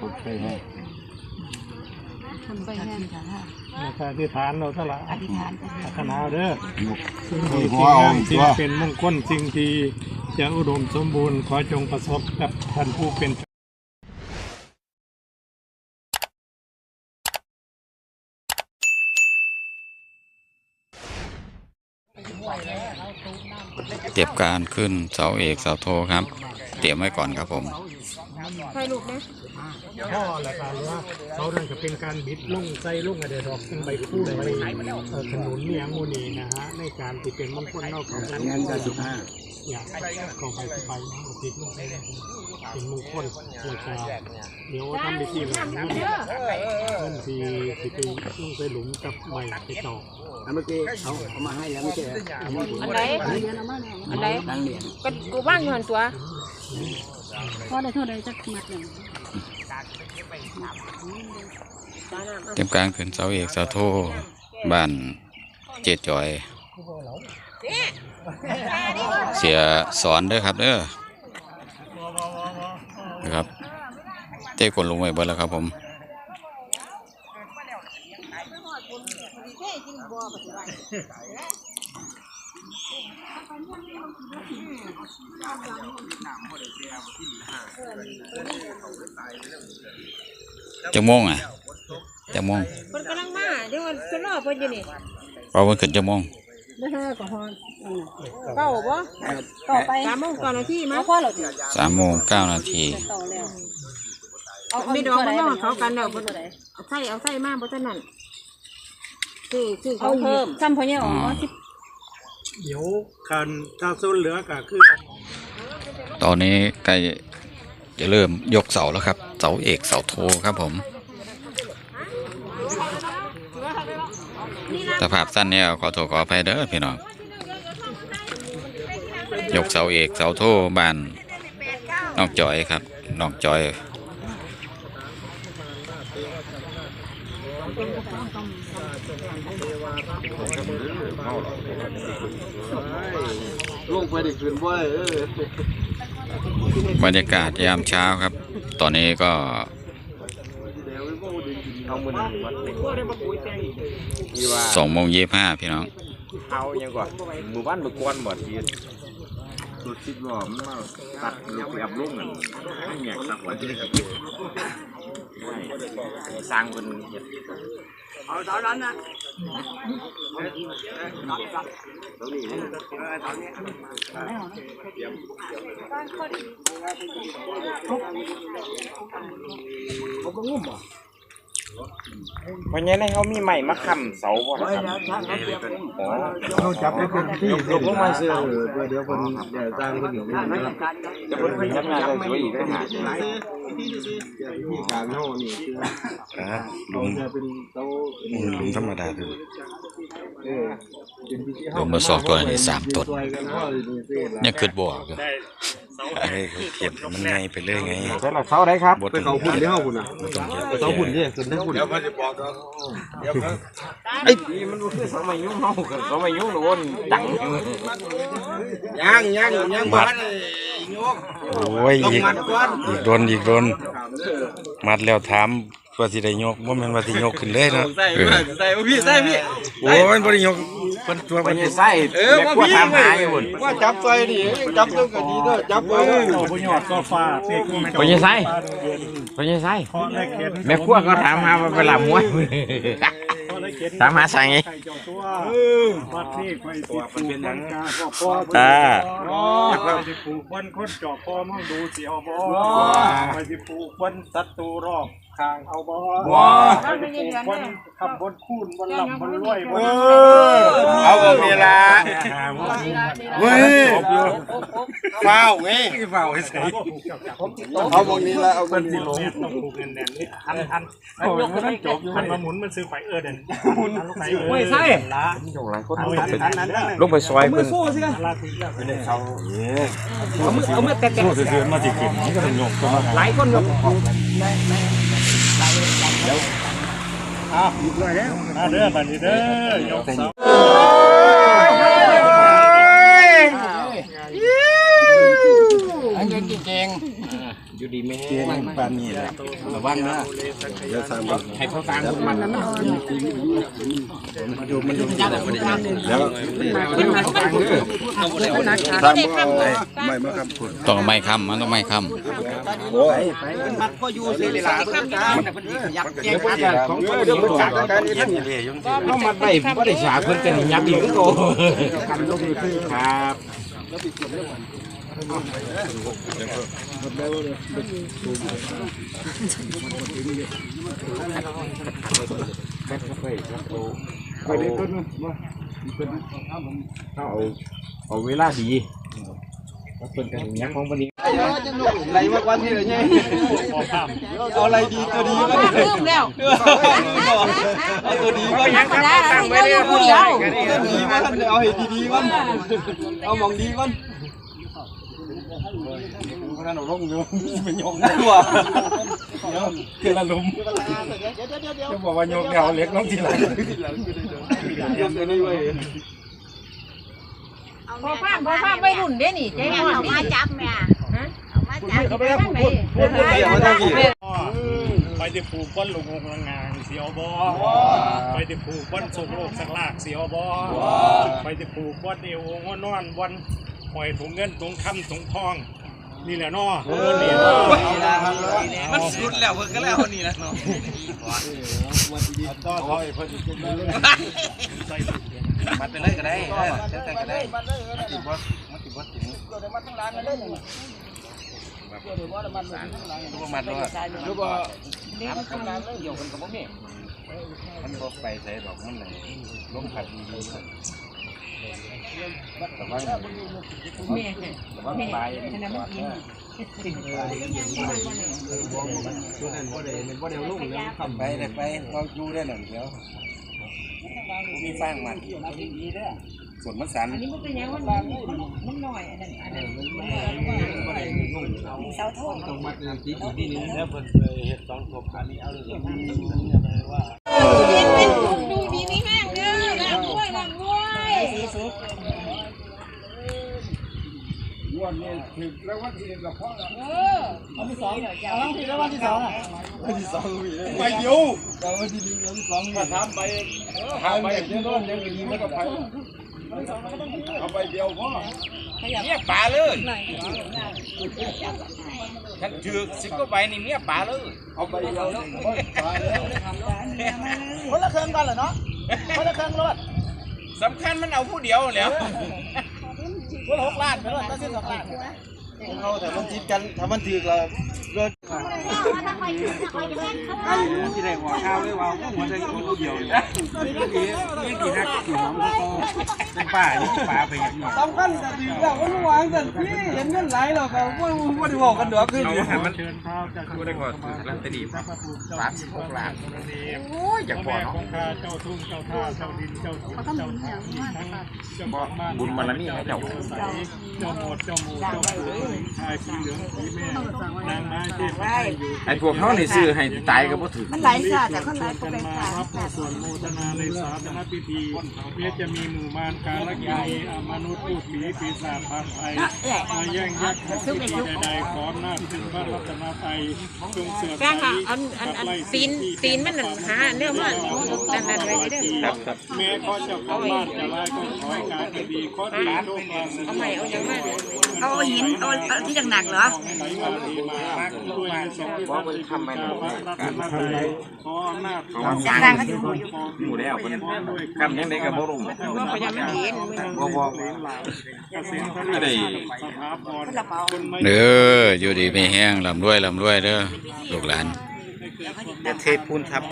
ขุดไปให้ทำไปแห้งค่ะนะครับที่ฐานเราเท่าไหร่อธิษฐานไปพัฒนาเด้อหัสิ่งวเอาที่ตัวเป็นมงคลสิ่งที่จะอุดมสมบูรณ์ขอจงประสบกับท่านผู้เป็น เตรียมการขึ้นเสาเอกเสาโทครับ เตรียมไว้ก่อนครับผม ใครลูกนะพ่อและการว่าเขานั่นก็เป็นการบิดลุ่งใส่ลุ่งอะไรดอกเป็นใบคู่ใบเอ่อขนุนเนี่ยโมนีนะฮะในการที่เป็นมงคลนอกของงั้นก็สิบห้าอยากกองไปที่ไปนะติดลงไปเป็นมงคลแล้วก็เดี๋ยวทำพิธีหลังนั้นเพื่อนที่ที่ไปลุ่งไปหลุมกับใบไปต่อเมื่อกี้เขาเอามาให้แล้วไม่ใช่เหรอเอามาถุงอันไหนอันไหนตั้งเหรียญก็กูว่างอยู่หันตัว พอได้เท่าใดจักมัดหนึ่งเตรียมการขึ้นเสาเอกเสาโทบ้านเจ็ดจอย เสียสอนเด้อครับเด้อนะครับเต้คนลงไว้เบิดแล้วครับผม จังโมงอะจังโมงคนกำลังมาเดี๋ยวมันจะรอเพิ่นอยู่นี่เพราะมันขึ้นจังโมงไม่ห้าก็พอเก้าบ่ต่อไปสามโมงก่อนนาทีมั้เอาพ่อเราสิสามโมงเก้านาทีต่อแล้วไม่ดอกมันต้องเขากันแล้วเอาไส้เอาไส้มาบ่เท่านั้นคือคือเอาเขาเพิ่เพิ่มมซ้ำพอเนี่ยอ๋อสิบ เดี๋ยวการถ้าส่วนเหลือก็คือตอนนี้ใกล้จะเริ่มยกเสาแล้วครับ เสาเอกเสาโทครับผมสภาพสั้นเนี่ยขอโทษขออภัยเด้อพี่น้องยกเสาเอกเสาโทบ้านน้องจอยครับน้องจอย ลงไปได้คืนบ่อยบรรยากาศยามเช้าครับ ตอนนี้ก็สองโมงยี่ห้าพี่น้องเอายังก่อนหมู่บ้านหมู่กวนหมดทีรถสิบล้อมตัดลูกแอบลุงอะให้แงกตักว้ที่นี่ครับ สร้างคนเฮ็ดวันนี้ในเขามีใหม่มาค้ำเสาบ่ครับอ๋อเขาจับได้เป็นที่ลงมาเสื้อเพื่อเดี๋ยวคนเดี๋ยวจ้างคนอยู่นี่นะจะเพิ่นทำงานได้สวยอีกได้หา ที่การเฮานี่คือลุงจะเป็นโต๊ะลุงธรรมดาคือ เออเป็นพิธีลุงมาสองตัวนี่สามต้นช่วยกันเฮานี่สิล่ะเนี่อ บ่อก็ไอ้เทียบมันไงไปเรื่อยไงใช่ละเสาได้ครับบไปเขาพุ่นเด้เฮาพุ่นน่ะต้เขาองพุ่นเด้ขึ้นได้พุ่นไอ้นี่มันบ่คือเสาไม่ยุ่งเฮากับเสาไม่ยุ่งหรือว่าดังย่างย่างย่างบ้านโอ้ยอีกอีกโดนอีกโดนมัดแล้วถามว่าสิได้ยกว่ามันว่าสิยกขึ้นเลยเนาะเออใส่พี่ใส่พี่โอ้ยมันบ่ได้ยก มันตัวมัมันนจะใส่แม่กลัวถามหาอยู่พุ่นว่าจับใส่ดิจับต้องก็ดีเด้อจับเออเอาไปหยอดโซฟาเตียงเพิ่นจะใส่เพิ่นจะใส่เพราะได้เข็นแม่ครัวก็ถามหาว่าเวลามวยเพราะได้เข็นถามหาสั่งไงไข่เจ้าตัววัดนี่ไข่สิปลูกมันกาพ่อพ่ออ่าอ๋อไข่สิปลูกวันคนจอบพ่อมั่งดูสิเอาบ่ไข่สิปลูกวันศัตรูรอบ ข้างเอาบ่ไข่สิปลูกวันขับบนคูนบนลำบนรวยบนเอาแบบนี้ละเว้ยเฝ้าไงเฝ้าให้ใส่เอาแบบนี้ละเอาเพิ่นสิลงต้องปลูกแน่นๆนี่อันอันโอ้ยมันจบอยู่มันมาหมุนมันซื้อไข่เออเด่นหมุนไข่เออไม่ใช่ละอยู่หลายคนเอาอันนั้นนั่นลงไปซอยเพิ่นลาถึงแล้วไปเลยเขาเอามือแตะสู้ซื่อๆมาสิกินนี่ก็เป็นยกตัวมาหลายคนยก อ้าวมาเด้อบัดนี้เด้อยกเสา ปานนี้แหละระวังนะเดี๋ยวสามวันให้เขาตางมันมันอยู่มันอยู่แล้วตามไม่มาครับคุณต้องไม่คำมันต้องไม่คโอ้ยของคนเดียวมันจากกันนี่ท่านเอามาได้บ่ได้ฉากเพิ่นกันยับอีกคือโตกันลงนี่คือครับ ไปเด้ต้นนึงมาเอาเอาเวลาดีเพิ่นกันยับของบัดนี้ไรมากว่าที่เลยไงเอาอะไรดีตัวดีก็ลืมแล้วเอาตัวดีก็ยังตั้งไว้เลยผู้เดียวดีมันเอาให้ดีๆมันเอามองดีมัน นั่นเอาลงอยู่มันยกตัวเกละลุมจะบอกว่ายกแนวเล็กลงทีหลังพอฟังพอฟังไม่รุ่นเด้นี่ใจอ่อนนี่จับแม่เอาไปทางไหนพูดพูดไปทางไหนไปที่ผูกบนลูกงงงางเสียวบอไปที่ผูกบนสุกโลกสักลากเสียวบอไปที่ผูกบนเอวงอนอนวัน หอยถุงเงินถุงคำถุงทอง นี่แหละเนาะนี่ำมันสุดแล้วเพิ่นก็แล้วนี่นะเนาะก็ถอยเพิ่นมันไปเลยก็ได้เออแต่แต่ก็ได้มันด้วยรู้บ่มันบ่ไปใส่ดอกมันเลยลมพัดดีๆ แต่ว่าแต่ว่าไปไปเลยไปเราอยู่ได้หนึ่งเดียวมีฟางมันส่วนมันสันนี่มันเป็นยังมันมันหน่อยอันนั้นอันนั้นเสาทองดูดีไม่แห้งเด้อน้ำด้วยน้ำด้วย วันนี้ถึงแล้ววันที่กับพ่อเออเอาที่สองเอาที่แล้ววันที่สองอะไปเดียวแต่วันที่หนึ่งวันที่สองมาทำไปทำไปเดี๋ยวโน่นเดี๋ยวนี้มันก็ไปเอาไปเดียวพ่อเมียป่าเลยฉันถือสิบก็ไปนี่เมียป่าเลยเอาไปเดียวแล้วไปแล้วคนละเครื่องกันเหรอเนาะคนละเครื่องรถสำคัญมันเอาผู้เดียวแล้ว คนละหกล้านไปรถก็สิ้นสองล้าน เอาแต่มันจีบกันถ้ามันถือเรา ที่ได้หัวข้าวเลยว่าหัวใจคนเดียวนี่นี่กี่นักกี่หอมก็เป็นป่านี่ป่าไปอย่างนี้สำคัญแต่ดีแล้วมันวางกันพี่เห็นเงินไหลเราก็ว่าว่าได้บอกกันเด้อคือเอาหันมันเชิญข้าวจากกูได้ก่อนรัตดีสามสิบหกล้านโอ้ยอยากบอกเนาะเจ้าทุ่งเจ้าท่าเจ้าดินเจ้าทุ่งเจ้าทางที่ทั้งเจ้าบ้านบุญบารมีให้เจ้าเจ้าหมดเจ้าหมูเจ้าปู่ชายสีเหลืองสีแม่นางไม้เทพไทยอยู่ไอ้พวกเขาในซื้อให้ตายก็บ่ถือมันไหลซะแต่คนไหลก็กันเป็นมาค่ะรับส่วนโมทนาในสาธารณพิธีเพื่อจะมีหมู่มารการละกินีมนุษย์ผู้ผีปีศาจพาภัยมาแย่งยักษ์ทุกทีใดๆขออำนาจถึงพระรัตนตรัยจงเสือกแป้งค่ะอันอันอันตีนตีนมันนั่นหาเนื้อมันนั่นนั่นไว้เด้อแม่ขอเจ้าของบ้านจะไล่ก็ขอให้การดีขอดีโชคลาภเอาใหม่เอาอย่างมาเอาหินเอาเอาที่หนักๆเหรอไหลมาดีมาด้วยสองพระที่ทำไม่ได้การทำไรขออำนาจของอย่างนั้นก็ถืออยู่หมู่แล้วเพิ่นคำยังไดก็บ่รู้ว่าพยายามไม่เห็นบ่บ่เกษตรผลิตสถาพรคนไม่เด้ออยู่ดีไม่แห้งลำรวยลำรวยเด้อลูกหลานเทพพูนครับ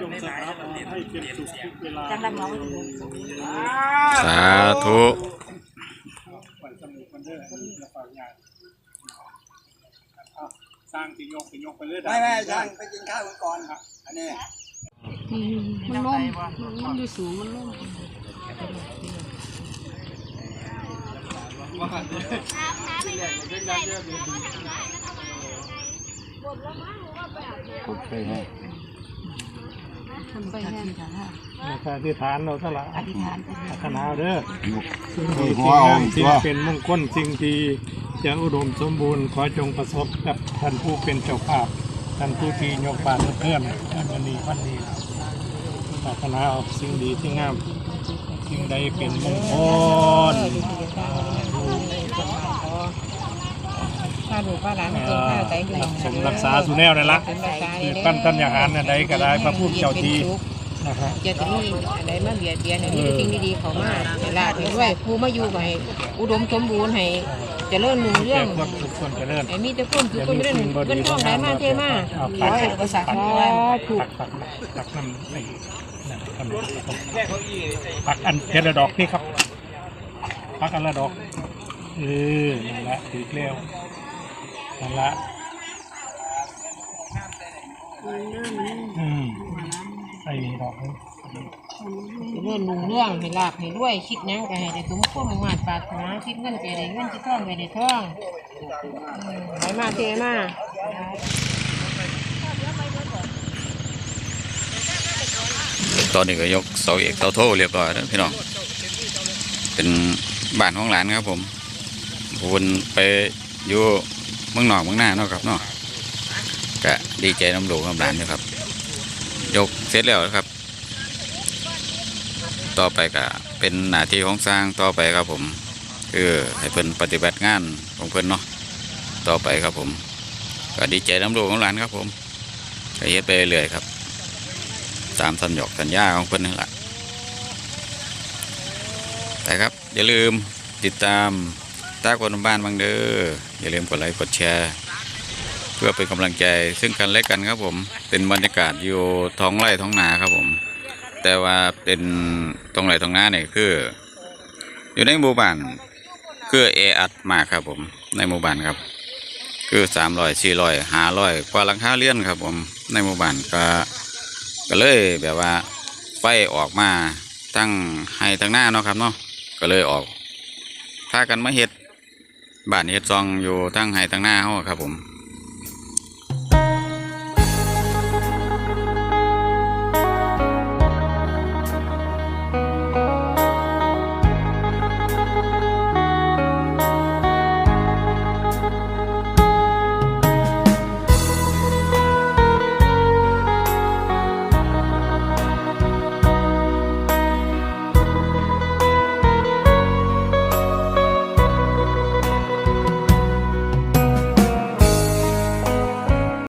จงสถาพรให้เป็นสุขทุกเวลาจังดังเนาะสาธุ สร้างที่ยกไปยกไปเรื่อยไม่ไม่จังไปกินข้าวก่อนครับ อันนี้มันล่มมันอยู่สูงมันล่มผมเคยให้ทำไปแค่นะครับที่ฐานเราสละอธิษฐานพัฒนาเด้อสิ่งหัดีวสิ่งเอางามสิ่ตังวเป็นมงคลสิ่งที่ จะอุดมสมบูรณ์ขอจงประสบกับท่านผู้เป็นเจ้าภาพท่านผู้ที่ยกบาตรเพื่อนท่านวันนี้วันนี้พัฒนาเอาสิ่งดีสิ่งงามสิ่งใดเป็นมงคลถ้าดูป้าหลานเก่งข้าวใจอยู่สมรักษาสุแนวนั่นละเป็นรักษาคือได้ปั้นตัญญาหารอันใดก็ได้พระผู้เจ้าที นะฮะ จะจะมีอะไรมาเบียดเบียนให้มีสิ่งดีๆเขามาให้ลาบให้ด้วยผู้มาอยู่ให้อุดมสมบูรณ์ให้เจริญรุ่งเรื่องความทุกความเจริญให้มีแต่คนทุกคนเรื่องเงินทองไหลมาเทมาขอให้อุปสรรคทั้งหลายถูก ปักปักปักน้ำไอ้นั่นทำปักอันเทละดอกนี่ครับ ปักอันละดอกเออนั่นละถือเกลียวนั่นละอืม ไอ้ดอกนี้เรื่องรุ่งเรื่องให้ลาบให้ด้วยคิดหยังก็ให้ได้สมความมุ่งมั่นปรารถนาคิดเงินก็ได้เงินคิดทองก็ได้ทองอืมไหลมาเทมาตอนนี้ก็ยกเสาเอกเสาโทเรียบร้อยแล้วพี่น้อง เป็นบ้านของหลานครับผมวนไปอยู่เมืองนอกเมืองหน้าเนาะครับเนาะก็ดีใจน้ำหลวงน้ำหลานอยู่ครับ ยกเสร็จแล้วครับ ต่อไปก็เป็นหน้าที่ของสร้างต่อไปครับผมคือให้เพิ่นปฏิบัติงานของเพิ่นเนาะต่อไปครับผม ก็ดีใจน้ำหลวงน้ำหลานครับผมก็เฮ็ดไปเรื่อยๆครับ ตามสัญญกสัญญาของเพิ่นนั่นแหละแต่ครับอย่าลืมติดตามตาคนบ้านบางเด้ออย่าลืมกดไลค์กดแชร์ เพื่อเป็นกำลังใจซึ่งกันและกันครับผม เป็นบรรยากาศอยู่ท้องไร่ท้องนาครับผม แต่ว่าเป็นตรงไร่ท้องนาเนี่ยคือ อยู่ในหมู่บ้านคือเออัดมากครับผม ในหมู่บ้านครับ คือสามร้อยสี่ร้อยห้าร้อยกว่าหลังคาเรือนครับ ผมในหมู่บ้านก็ก็เลยแบบว่าไฟออกมาตั้งให้ตั้งหน้าเนาะครับเนาะก็เลยออกพากันมาเฮ็ดบ้านเฮ็ดซองอยู่ตั้งให้ตั้งหน้าเฮาครับผม